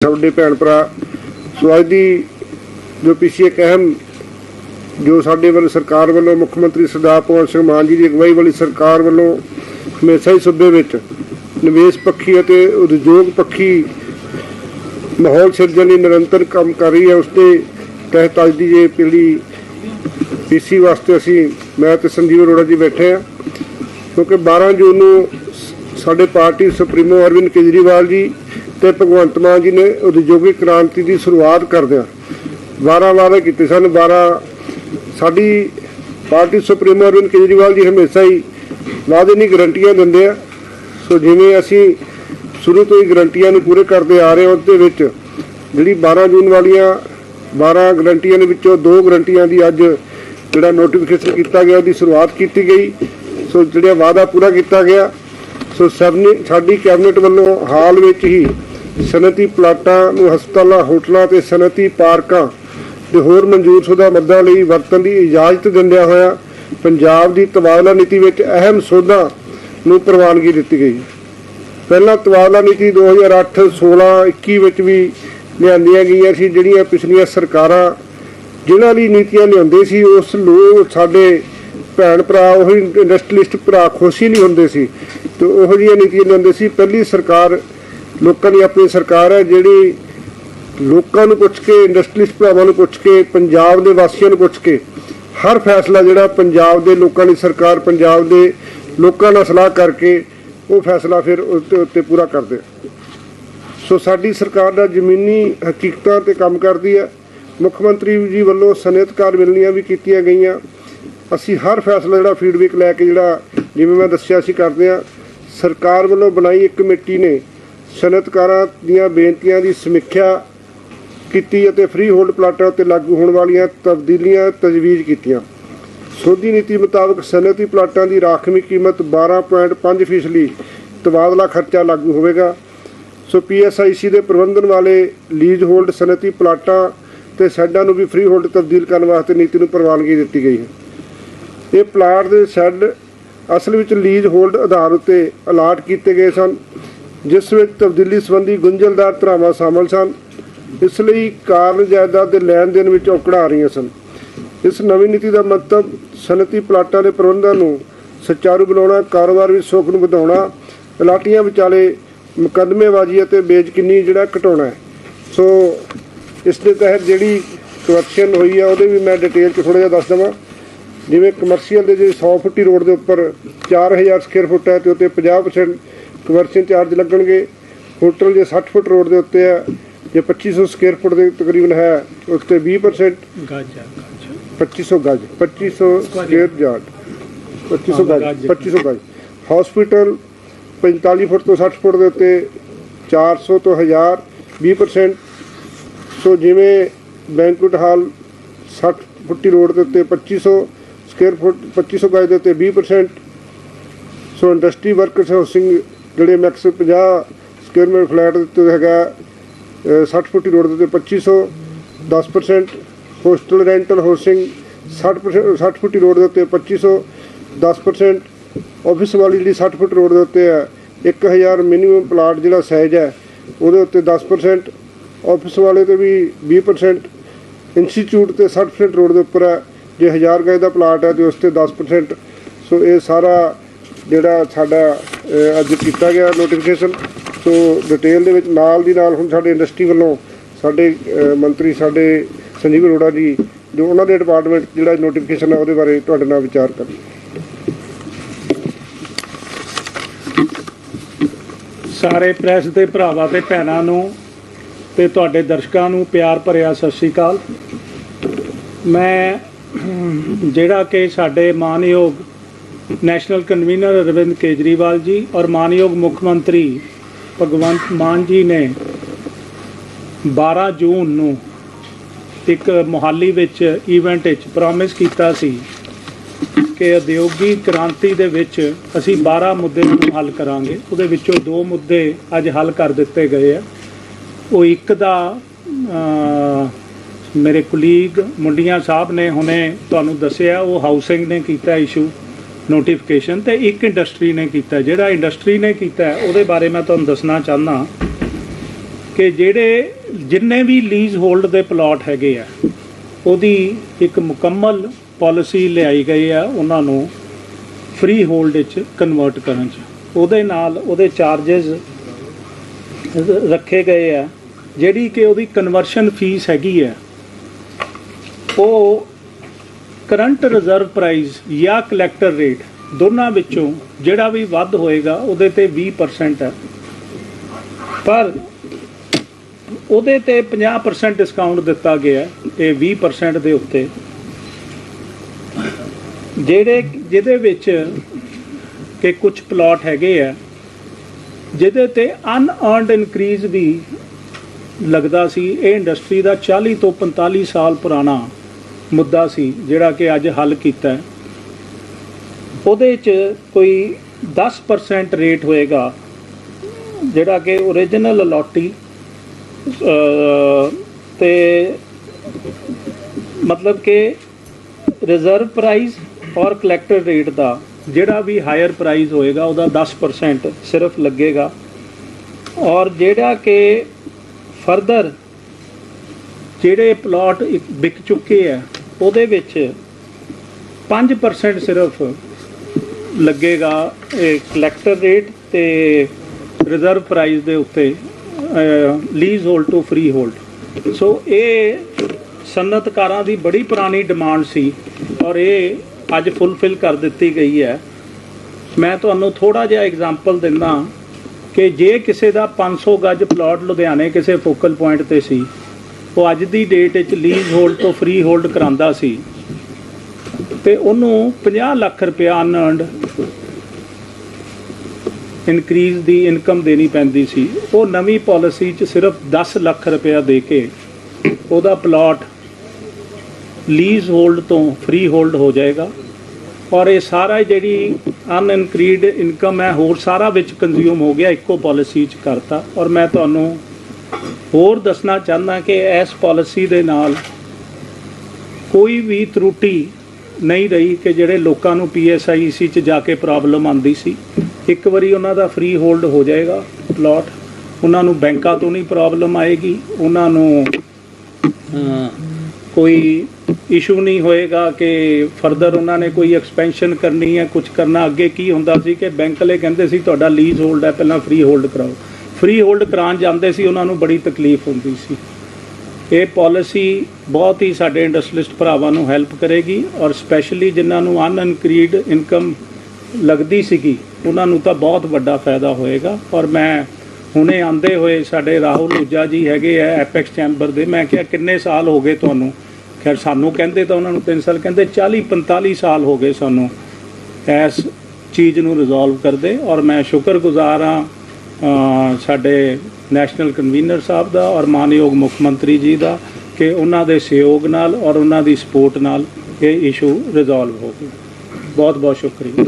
ਸਾਡੇ ਭੈਣ ਭਰਾ ਸੋ ਅੱਜ ਦੀ ਜੋ ਪਿੱਛੇ ਇੱਕ ਅਹਿਮ ਜੋ ਸਾਡੇ ਵੱਲ ਸਰਕਾਰ ਵੱਲੋਂ ਮੁੱਖ ਮੰਤਰੀ ਸਰਦਾਰ ਭਗਵੰਤ ਸਿੰਘ ਮਾਨ ਜੀ ਦੀ ਅਗਵਾਈ ਵਾਲੀ ਸਰਕਾਰ ਵੱਲੋਂ ਹਮੇਸ਼ਾ ਹੀ ਸੂਬੇ ਵਿੱਚ ਨਿਵੇਸ਼ ਪੱਖੀ ਅਤੇ ਉਦਯੋਗ ਪੱਖੀ ਮਾਹੌਲ ਸਿਰਜਣ ਲਈ ਨਿਰੰਤਰ ਕੰਮ ਕਰ ਰਹੀ ਹੈ, ਉਸ ਦੇ ਤਹਿਤ ਅੱਜ ਦੀ ਇਹ ਪੀੜੀ ਪੀਸੀ ਵਾਸਤੇ ਅਸੀਂ, ਮੈਂ ਤੇ ਸੰਜੀਵ ਅਰੋੜਾ ਜੀ ਬੈਠੇ ਆ ਕਿਉਂਕਿ 12 ਜੂਨ ਨੂੰ ਸਾਡੇ ਪਾਰਟੀ ਸੁਪਰੀਮੋ ਅਰਵਿੰਦ ਕੇਜਰੀਵਾਲ ਜੀ ਤੇ ਭਗਵੰਤ ਮਾਨ ਜੀ ਨੇ ਉਦਯੋਗਿਕ ਕ੍ਰਾਂਤੀ ਦੀ ਸ਼ੁਰੂਆਤ ਕਰਦਿਆਂ 12 ਵਾਅਦੇ ਕੀਤੇ ਸਨ। 12 ਸਾਡੀ ਪਾਰਟੀ ਸੁਪਰੀਮੋ ਅਰਵਿੰਦ ਕੇਜਰੀਵਾਲ ਜੀ ਹਮੇਸ਼ਾ ਹੀ ਵਾਅਦੇ ਨਹੀਂ ਗਰੰਟੀਆਂ ਦਿੰਦੇ ਆ। ਸੋ ਜਿਵੇਂ ਅਸੀਂ ਸ਼ੁਰੂ ਤੋਂ ਹੀ ਗਰੰਟੀਆਂ ਨੂੰ ਪੂਰੇ ਕਰਦੇ ਆ ਰਹੇ ਹਾਂ, ਉਹਦੇ ਵਿੱਚ ਜਿਹੜੀ 12 ਜੂਨ ਵਾਲੀਆਂ 12 ਗਰੰਟੀਆਂ ਦੇ ਵਿੱਚੋਂ ਦੋ ਗਰੰਟੀਆਂ ਦੀ ਅੱਜ ਜਿਹੜਾ ਨੋਟੀਫਿਕੇਸ਼ਨ ਕੀਤਾ ਗਿਆ, ਉਹਦੀ ਸ਼ੁਰੂਆਤ ਕੀਤੀ ਗਈ। ਸੋ ਜਿਹੜਾ ਵਾਅਦਾ ਪੂਰਾ ਕੀਤਾ ਗਿਆ, ਸੋ ਸਭ ਨੇ ਸਾਡੀ ਕੈਬਨਿਟ ਵੱਲੋਂ ਹਾਲ ਵਿੱਚ ਹੀ ਸਨਅਤੀ ਪਲਾਟਾਂ ਨੂੰ ਹਸਪਤਾਲਾਂ, ਹੋਟਲਾਂ ਤੇ ਸਨਅਤੀ ਪਾਰਕਾਂ ਤੇ ਹੋਰ ਮਨਜ਼ੂਰਸ਼ੁਦਾ ਮੱਦਾਂ ਲਈ ਵਰਤਣ ਦੀ ਇਜਾਜ਼ਤ ਦਿੰਦਿਆਂ ਹੋਇਆ ਪੰਜਾਬ ਦੀ ਤਬਾਦਲਾ ਨੀਤੀ ਵਿੱਚ ਅਹਿਮ ਸੋਧਾਂ ਨੂੰ ਪ੍ਰਵਾਨਗੀ ਦਿੱਤੀ ਗਈ। ਪਹਿਲਾਂ ਤਬਾਦਲਾ ਨੀਤੀ 2008 16 21 ਵਿੱਚ ਵੀ ਲਿਆਂਦੀਆਂ ਗਈਆਂ ਸੀ, ਜਿਹੜੀਆਂ ਪਿਛਲੀਆਂ ਸਰਕਾਰਾਂ ਜਿਨ੍ਹਾਂ ਲਈ ਨੀਤੀਆਂ ਲਿਆਉਂਦੇ ਸੀ, ਉਸ ਲੋਕ ਸਾਡੇ ਭੈਣ ਭਰਾ ਉਹ ਇੰਡਸਟਰੀਲਿਸਟ ਭਰਾ ਖੁਸ਼ੀ ਨਹੀਂ ਹੁੰਦੇ ਸੀ ਤੇ ਉਹੋ ਜਿਹੀਆਂ ਨੀਤੀਆਂ ਲਿਆਉਂਦੇ ਸੀ। ਪਹਿਲੀ ਸਰਕਾਰ ਲੋਕਾਂ ਦੀ ਆਪਣੀ ਸਰਕਾਰ ਹੈ ਜਿਹੜੀ ਲੋਕਾਂ ਨੂੰ ਪੁੱਛ ਕੇ ਇੰਡਸਟਰੀਲਿਸਟ ਭਰਾਵਾਂ ਨੂੰ ਪੁੱਛ ਕੇ, ਪੰਜਾਬ ਦੇ ਵਾਸੀਆਂ ਨੂੰ ਪੁੱਛ ਕੇ, ਹਰ ਫੈਸਲਾ ਜਿਹੜਾ ਪੰਜਾਬ ਦੇ ਲੋਕਾਂ ਦੀ ਸਰਕਾਰ, ਪੰਜਾਬ ਦੇ ਲੋਕਾਂ ਨਾਲ ਸਲਾਹ ਕਰਕੇ ਉਹ ਫੈਸਲਾ ਫਿਰ ਉਸ ਉੱਤੇ ਪੂਰਾ ਕਰਦੇ ਸੋ ਸਾਡੀ ਸਰਕਾਰ ਦਾ ਜ਼ਮੀਨੀ ਹਕੀਕਤਾਂ ਤੇ ਕੰਮ ਕਰਦੀ ਹੈ ਮੁੱਖ ਮੰਤਰੀ ਜੀ ਵੱਲੋਂ ਸਨਅਤਕਾਰ ਮਿਲਣੀਆਂ ਵੀ ਕੀਤੀਆਂ ਗਈਆਂ। ਅਸੀਂ ਹਰ ਫੈਸਲਾ ਜਿਹੜਾ ਫੀਡਬੈਕ ਲੈ ਕੇ ਜਿਹੜਾ, ਜਿਵੇਂ ਮੈਂ ਦੱਸਿਆ ਸੀ ਕਰਦੇ ਆ, ਸਰਕਾਰ ਵੱਲੋਂ ਬਣਾਈ ਇੱਕ ਕਮੇਟੀ ਨੇ ਸਨਅਤਕਾਰਾਂ ਦੀਆਂ ਬੇਨਤੀਆਂ ਦੀ ਸਮੀਖਿਆ ਕੀਤੀ ਅਤੇ ਫ੍ਰੀ ਹੋਲਡ ਪਲਾਟਾਂ ਉੱਤੇ ਲਾਗੂ ਹੋਣ ਵਾਲੀਆਂ ਤਬਦੀਲੀਆਂ ਤਜਵੀਜ਼ ਕੀਤੀਆਂ। ਸੋਧੀ ਨੀਤੀ ਮੁਤਾਬਕ ਸਨਅਤੀ ਪਲਾਟਾਂ ਦੀ ਰਾਖਵੀਂ ਕੀਮਤ 12.5% ਫੀਸਦੀ ਤਬਾਦਲਾ ਖਰਚਾ ਲਾਗੂ ਹੋਵੇਗਾ। ਸੋ ਪੀਐਸਆਈਸੀ ਦੇ ਪ੍ਰਬੰਧਨ ਵਾਲੇ ਲੀਜ਼ ਹੋਲਡ ਸਨਅਤੀ ਪਲਾਟਾਂ ਤੇ ਸ਼ੈੱਡਾਂ ਨੂੰ ਵੀ ਫ੍ਰੀ ਹੋਲਡ ਤਬਦੀਲ ਕਰਨ ਵਾਸਤੇ ਨੀਤੀ ਨੂੰ ਪ੍ਰਵਾਨਗੀ ਦਿੱਤੀ ਗਈ ਹੈ। ਇਹ ਪਲਾਟ ਦੇ ਸ਼ੈੱਡ ਅਸਲ ਵਿੱਚ ਲੀਜ਼ ਹੋਲਡ ਆਧਾਰ ਉੱਤੇ ਅਲਾਟ ਕੀਤੇ ਗਏ ਸਨ। ਜਿਸ ਵਿੱਚ ਤਬਦੀਲੀ ਸੰਬੰਧੀ ਗੁੰਝਲਦਾਰ ਧਰਾਵਾਂ ਸ਼ਾਮਲ ਸਨ। ਇਸ ਲਈ ਕਾਰਨ ਜਾਇਦਾਦ ਦੇ ਲੈਣ ਦੇਣ ਵਿੱਚ ਔਕੜਾਂ ਆ ਰਹੀਆਂ ਸਨ। ਇਸ ਨਵੀਂ ਨੀਤੀ ਦਾ ਮਤਲਬ ਸਨਅਤੀ ਪਲਾਟਾਂ ਦੇ ਪ੍ਰਬੰਧਨ ਨੂੰ ਸੁਚਾਰੂ ਬਣਾਉਣਾ, ਕਾਰੋਬਾਰ ਵਿੱਚ ਸੁੱਖ ਨੂੰ ਵਧਾਉਣਾ, ਪਲਾਟੀਆਂ ਵਿਚਾਲੇ ਮੁਕੱਦਮੇਬਾਜ਼ੀ ਅਤੇ ਬੇਜ਼ਕਿੰਨੀ ਜਿਹੜਾ ਘਟਾਉਣਾ ਹੈ। ਸੋ ਇਸ ਦੇ ਤਹਿਤ ਜਿਹੜੀ ਕਰਪਸ਼ਨ ਹੋਈ ਹੈ ਉਹਦੇ ਵੀ ਮੈਂ ਡਿਟੇਲ 'ਚ ਥੋੜਾ ਜਿਹਾ ਦੱਸ ਦਵਾਂ। ਜਿਵੇਂ ਕਮਰਸ਼ੀਅਲ ਦੇ ਜੇ 100 ਫੁੱਟੀ ਰੋਡ ਦੇ ਉੱਪਰ 4000 ਸਕੁਅਰ ਫੁੱਟ ਹੈ ਤੇ ਉੱਤੇ 50% ਕਮਰਸ਼ੀਅਲ ਚਾਰਜ ਲੱਗਣਗੇ। ਹੋਟਲ ਜੇ 60 ਫੁੱਟ ਰੋਡ ਦੇ ਉੱਤੇ ਹੈ ਜੇ 2500 ਸਕੁਅਰ ਫੁੱਟ ਦੇ ਤਕਰੀਬਨ ਹੈ ਉਸ ਤੇ 20% ਗਾਜਾ ਗਾਜਾ 2500 ਗਜ 2500 ਸਕੁਅਰ ਯਾਰਡ। 2500 ਗਜ ਗਜ। 2500 ਗਜ। ਹਸਪੀਟਲ 45 ਫੁੱਟ ਤੋਂ 60 ਫੁੱਟ ਦੇ ਉੱਤੇ 400 ਤੋਂ 1000 20% ਸੋ ਜਿਵੇਂ ਬੈਂਕੁਟ ਹਾਲ 60 ਫੁੱਟੀ ਰੋਡ ਦੇ ਉੱਤੇ 2500 ਸਕੁਅਰ ਫੁੱਟ 2500 ਗਜ ਦੇ ਉੱਤੇ 20% ਸੋ ਇੰਡਸਟਰੀ ਵਰਕਰਸ ਹਾਊਸਿੰਗ ਜਿਹੜੇ ਮੈਕਸ 50 ਸਕੁਅਰ ਮੀਟਰ ਫਲੈਟ ਦੇ ਉੱਤੇ ਹੈਗਾ, ਅਹ 60 ਫੁੱਟੀ ਰੋਡ ਦੇ ਉੱਤੇ 2500 10% ਹੋਸਟਲ ਰੈਂਟਲ ਹਾਊਸਿੰਗ 60% 60 ਫੁੱਟੀ ਰੋਡ ਦੇ ਉੱਤੇ 2500 10% ਆਫਿਸ ਵਾਲੀ ਜਿਹੜੀ 60 ਫੁੱਟ ਰੋਡ ਦੇ ਉੱਤੇ ਹੈ 1000 ਮਿਨੀਮਮ ਪਲਾਟ ਜਿਹੜਾ ਸਾਈਜ਼ ਹੈ, ਉਹਦੇ ਉੱਤੇ 10% ਆਫਿਸ ਵਾਲੇ ਤੇ ਵੀ 20% ਇੰਸਟੀਚਿਊਟ ਤੇ 60% ਰੋਡ ਦੇ ਉੱਪਰ ਹੈ, ਜੇ 1000 ਗਜ ਦਾ ਪਲਾਟ ਹੈ ਤੇ ਉਸ ਤੇ 10% ਸੋ ਇਹ ਸਾਰਾ ਜਿਹੜਾ ਸਾਡਾ ਅੱਜ ਕੀਤਾ ਗਿਆ ਨੋਟੀਫਿਕੇਸ਼ਨ ਸੋ ਡਿਟੇਲ ਦੇ ਵਿੱਚ ਨਾਲ ਦੀ ਨਾਲ ਹੁਣ ਸਾਡੇ ਇੰਡਸਟਰੀ ਵੱਲੋਂ ਸਾਡੇ ਮੰਤਰੀ, ਸਾਡੇ ਸੰਜੀਵ ਅਰੋੜਾ ਜੀ, ਜੋ ਉਹਨਾਂ ਦੇ ਡਿਪਾਰਟਮੈਂਟ ਜਿਹੜਾ ਨੋਟੀਫਿਕੇਸ਼ਨ ਹੈ ਉਹਦੇ ਬਾਰੇ ਤੁਹਾਡੇ ਨਾਲ ਵਿਚਾਰ ਕਰਨ। ਸਾਰੇ ਪ੍ਰੈਸ ਦੇ ਭਰਾਵਾਂ ਤੇ ਭੈਣਾਂ ਨੂੰ ਤੇ ਤੁਹਾਡੇ ਦਰਸ਼ਕਾਂ ਨੂੰ ਪਿਆਰ ਭਰਿਆ ਸਤਿ ਸ਼੍ਰੀ ਅਕਾਲ। ਮੈਂ, ਜਿਹੜਾ ਕਿ ਸਾਡੇ ਮਾਨਯੋਗ ਨੈਸ਼ਨਲ ਕਨਵੀਨਰ ਅਰਵਿੰਦ ਕੇਜਰੀਵਾਲ ਜੀ ਔਰ ਮਾਨਯੋਗ ਮੁੱਖ ਮੰਤਰੀ ਭਗਵੰਤ ਮਾਨ ਜੀ ਨੇ 12 ਜੂਨ ਨੂੰ ਇੱਕ ਮੁਹਾਲੀ ਵਿੱਚ ਇਵੈਂਟ ਵਿੱਚ ਪ੍ਰੋਮਿਸ ਕੀਤਾ ਸੀ ਕਿ ਉਦਯੋਗਿਕ ਕ੍ਰਾਂਤੀ ਦੇ ਵਿੱਚ ਅਸੀਂ 12 ਮੁੱਦੇ ਨੂੰ ਹੱਲ ਕਰਾਂਗੇ। ਉਹਦੇ ਵਿੱਚੋਂ ਦੋ ਮੁੱਦੇ ਅੱਜ ਹੱਲ ਕਰ ਦਿੱਤੇ ਗਏ ਆ। ਉਹ ਇੱਕ ਦਾ ਮੇਰੇ ਕੁਲੀਗ ਮੁੰਡੀਆਂ ਸਾਹਿਬ ਨੇ ਹੁਣੇ ਤੁਹਾਨੂੰ ਦੱਸਿਆ, ਉਹ ਹਾਊਸਿੰਗ ਨੇ ਕੀਤਾ ਇਸ਼ੂ ਨੋਟੀਫਿਕੇਸ਼ਨ ਤੇ ਇੱਕ ਇੰਡਸਟਰੀ ਨੇ ਕੀਤਾ ਜਿਹੜਾ ਇੰਡਸਟਰੀ ਨੇ ਕੀਤਾ ਉਹਦੇ ਬਾਰੇ ਮੈਂ ਤੁਹਾਨੂੰ ਦੱਸਣਾ ਚਾਹੁੰਦਾ ਕਿ ਜਿਹੜੇ ਜਿੰਨੇ ਵੀ ਲੀਜ਼ ਹੋਲਡ ਦੇ ਪਲਾਟ ਹੈਗੇ ਆ, ਉਹਦੀ ਇੱਕ ਮੁਕੰਮਲ ਪਾਲਿਸੀ ਲਿਆਈ ਗਈ ਆ ਉਹਨਾਂ ਨੂੰ ਫ੍ਰੀ ਹੋਲਡ ਵਿੱਚ ਕਨਵਰਟ ਕਰਨ ਚ। ਉਹਦੇ ਨਾਲ ਉਹਦੇ ਚਾਰजेस ਰੱਖੇ ਗਏ ਆ। ਜਿਹੜੀ ਕਿ ਉਹਦੀ ਕਨਵਰਸ਼ਨ ਫੀਸ ਹੈਗੀ ਆ, ਉਹ ਕਰੰਟ ਰਿਜ਼ਰਵ ਪ੍ਰਾਈਸ ਜਾਂ ਕਲੈਕਟਰ ਰੇਟ ਦੋਨਾਂ ਵਿੱਚੋਂ ਜਿਹੜਾ ਵੀ ਵੱਧ ਹੋਏਗਾ, ਉਹਦੇ ਤੇ 20% ਹੈ। ਪਰ ਉਹਦੇ ਤੇ 50% ਡਿਸਕਾਊਂਟ ਦਿੱਤਾ ਗਿਆ ਇਹ 20% ਦੇ ਉੱਤੇ। ਜਿਹੜੇ, ਜਿਹਦੇ ਵਿੱਚ ਕਿ ਕੁਝ ਪਲਾਟ ਹੈਗੇ ਆ, ਜਿਹਦੇ ਤੇ ਅਨਅਰਨਡ ਇਨਕਰੀਜ਼ ਵੀ ਲੱਗਦਾ ਸੀ, ਇਹ ਇੰਡਸਟਰੀ ਦਾ 40 ਤੋਂ 45 ਸਾਲ ਪੁਰਾਣਾ ਮੁੱਦਾ ਸੀ, ਜਿਹੜਾ ਕਿ ਅੱਜ ਹੱਲ ਕੀਤਾ ਹੈ। ਉਹਦੇ 'ਚ ਕੋਈ 10% ਰੇਟ ਹੋਏਗਾ, ਜਿਹੜਾ ਕਿ origignal ਅਲੋਟੀ ਤੇ ਮਤਲਬ ਕਿ ਰਿਜ਼ਰਵ ਪ੍ਰਾਈਸ ਔਰ ਕਲੈਕਟਰ ਰੇਟ ਦਾ, ਜਿਹੜਾ ਵੀ ਹਾਇਰ ਪ੍ਰਾਈਸ ਹੋਏਗਾ, ਉਹਦਾ 10% ਸਿਰਫ ਲੱਗੇਗਾ। ਔਰ ਜਿਹੜਾ ਕਿ ਫਰਦਰ ਜਿਹੜੇ ਪਲਾਟ ਵਿਕ ਚੁੱਕੇ ਆ ਉਹਦੇ ਵਿੱਚ 5% ਸਿਰਫ ਲੱਗੇਗਾ ਇਹ ਕਲੈਕਟਰ ਰੇਟ ਤੇ ਰਿਜ਼ਰਵ ਪ੍ਰਾਈਸ ਦੇ ਉੱਤੇ lease hold to free hold so ਇਹ ਸਨਅਤਕਾਰਾਂ ਦੀ ਬੜੀ ਪੁਰਾਣੀ ਡਿਮਾਂਡ ਸੀ ਔਰ ਇਹ ਅੱਜ ਫੁੱਲਫਿਲ ਕਰ ਦਿੱਤੀ ਗਈ ਹੈ। ਮੈਂ ਤੁਹਾਨੂੰ ਥੋੜਾ ਜਿਹਾ ਐਗਜ਼ਾਮਪਲ ਦਿੰਦਾ ਕਿ ਜੇ ਕਿਸੇ ਦਾ 500 ਗੱਜ ਪਲਾਟ ਲੁਧਿਆਣੇ ਕਿਸੇ ਫੋਕਲ ਪੁਆਇੰਟ ਤੇ ਸੀ ਉਹ ਅੱਜ ਦੀ ਡੇਟ ਵਿੱਚ ਲੀਜ਼ ਹੋਲਡ ਤੋਂ ਫ੍ਰੀ ਹੋਲਡ ਕਰਾਂਦਾ ਸੀ ਤੇ ਉਹਨੂੰ 50 ਲੱਖ ਰੁਪਇਆ ਅਨਅਰਨਡ ਇਨਕਰੀਜ਼ ਦੀ ਇਨਕਮ ਦੇਣੀ ਪੈਂਦੀ ਸੀ। ਉਹ ਨਵੀਂ ਪਾਲਿਸੀ 'ਚ ਸਿਰਫ 10 ਲੱਖ ਰੁਪਇਆ ਦੇ ਕੇ ਉਹਦਾ ਪਲਾਟ ਲੀਜ਼ ਹੋਲਡ ਤੋਂ ਫ੍ਰੀ ਹੋਲਡ ਹੋ ਜਾਏਗਾ ਔਰ ਇਹ ਸਾਰਾ ਜਿਹੜੀ ਅਨਇਨਕਰੀਡ ਇਨਕਮ ਹੈ, ਹੋਰ ਸਾਰਾ ਵਿੱਚ ਕੰਜ਼ਿਊਮ ਹੋ ਗਿਆ, ਇੱਕੋ ਪਾਲਿਸੀ 'ਚ ਕਰਤਾ ਔਰ ਮੈਂ ਤੁਹਾਨੂੰ ਹੋਰ ਦੱਸਣਾ ਚਾਹੁੰਦਾ ਕਿ ਇਸ ਪਾਲਿਸੀ ਦੇ ਨਾਲ ਕੋਈ ਵੀ ਤਰੁੱਟੀ ਨਹੀਂ ਰਹੀ ਕਿ ਜਿਹੜੇ ਲੋਕਾਂ ਨੂੰ ਪੀਐਸਆਈਸੀ 'ਚ ਜਾ ਕੇ ਪ੍ਰੋਬਲਮ ਆਂਦੀ ਸੀ। ਇੱਕ ਵਾਰੀ ਉਹਨਾਂ ਦਾ ਫ੍ਰੀ ਹੋਲਡ ਹੋ ਜਾਏਗਾ ਪਲਾਟ ਉਹਨਾਂ ਨੂੰ ਬੈਂਕਾਂ ਤੋਂ ਨਹੀਂ ਪ੍ਰੋਬਲਮ ਆਏਗੀ। ਉਹਨਾਂ ਨੂੰ ਕੋਈ ਇਸ਼ੂ ਨਹੀਂ ਹੋਏਗਾ ਕਿ ਫਰਦਰ ਉਹਨਾਂ ਨੇ ਕੋਈ ਐਕਸਪੈਂਸ਼ਨ ਕਰਨੀ ਹੈ ਕੁਝ ਕਰਨਾ। ਅੱਗੇ ਕੀ ਹੁੰਦਾ ਸੀ ਕਿ ਬੈਂਕ ਵਾਲੇ ਕਹਿੰਦੇ ਸੀ, ਤੁਹਾਡਾ ਲੀਜ਼ ਹੋਲਡ ਹੈ, ਪਹਿਲਾਂ ਫ੍ਰੀ ਹੋਲਡ ਕਰਾਓ। ਫ੍ਰੀ ਹੋਲਡ ਕਰਾਉਣ ਜਾਂਦੇ ਸੀ, ਉਹਨਾਂ ਨੂੰ ਬੜੀ ਤਕਲੀਫ ਹੁੰਦੀ ਸੀ। ਇਹ ਪਾਲਿਸੀ ਬਹੁਤ ਹੀ ਸਾਡੇ ਇੰਡਸਟਰੀਲਿਸਟ ਭਰਾਵਾਂ ਨੂੰ ਹੈਲਪ ਕਰੇਗੀ ਔਰ ਸਪੈਸ਼ਲੀ ਜਿਨ੍ਹਾਂ ਨੂੰ ਅਨਇਨਕਰੀਡ ਇਨਕਮ ਲੱਗਦੀ ਸੀਗੀ, ਉਹਨਾਂ ਨੂੰ ਤਾਂ ਬਹੁਤ ਵੱਡਾ ਫਾਇਦਾ ਹੋਏਗਾ। ਔਰ ਮੈਂ ਹੁਣੇ ਆਂਦੇ ਹੋਏ ਸਾਡੇ ਰਾਹੁਲ ਊਜਾ ਜੀ ਹੈਗੇ ਆ ਐਪੈਕਸ ਚੈਂਬਰ ਦੇ, ਮੈਂ ਕਿਹਾ ਕਿੰਨੇ ਸਾਲ ਹੋ ਗਏ ਤੁਹਾਨੂੰ? ਖੈਰ ਸਾਨੂੰ ਕਹਿੰਦੇ ਤਾਂ ਉਹਨਾਂ ਨੂੰ 3 ਸਾਲ, ਕਹਿੰਦੇ 40 45 ਸਾਲ ਹੋ ਗਏ ਸਾਨੂੰ ਇਸ ਚੀਜ਼ ਨੂੰ ਰਿਜ਼ੋਲਵ ਕਰਦੇ। ਔਰ ਮੈਂ ਸ਼ੁਕਰਗੁਜ਼ਾਰ ਹਾਂ ਸਾਡੇ ਨੈਸ਼ਨਲ ਕਨਵੀਨਰ ਸਾਹਿਬ ਦਾ ਔਰ ਮਾਨਯੋਗ ਮੁੱਖ ਮੰਤਰੀ ਜੀ ਦਾ ਕਿ ਉਹਨਾਂ ਦੇ ਸਹਿਯੋਗ ਨਾਲ ਔਰ ਉਹਨਾਂ ਦੀ ਸਪੋਰਟ ਨਾਲ ਇਹ ਇਸ਼ੂ ਰਿਜ਼ੋਲਵ ਹੋ ਗਿਆ। ਬਹੁਤ ਬਹੁਤ ਸ਼ੁਕਰੀਆ।